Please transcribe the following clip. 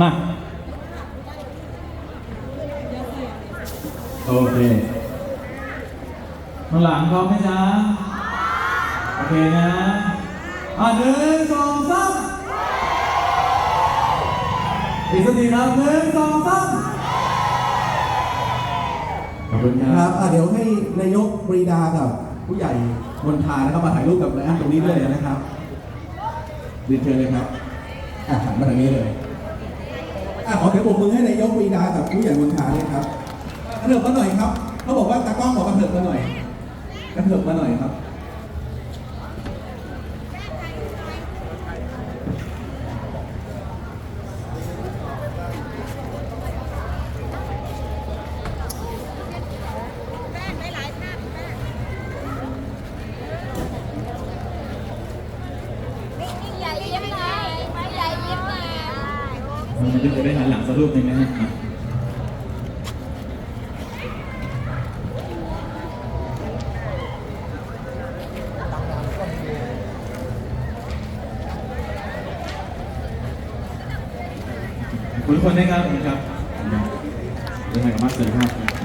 มาโอเคข้างหลังพร้อมไหมจ๊ะโอเคนะอะหนึ่งสองสามอีกสักทีครับหนึ่งสองสามขอบคุณคครัรับบอะเดี๋ยวให้นายกปรีดากับผู้ใหญ่มนทานะครับมาถ่ายรูปกับนายอันตรงนี้ด้วยนะครับเรียนเชิญเลยครับอะหันมาทางนี้เลย อะขอเสียงปรบมือให้นายกปรีดากับผู้ใหญ่มนทายเลยครับกระเถิบมาหน่อยครับ เขาบอกว่าตากล้องบอกกระเถิบมาหน่อยกระเถิบมาหน่อยครับ ใหญ่ยิ้มหน่อยใหญ่ยิ้มหน่อย มันจะได้หันหลังสักรูปหนึ่งนะฮะคุณคนได้ครับขอบคุณครับยังไงกลับบ้านสวัสดีครับ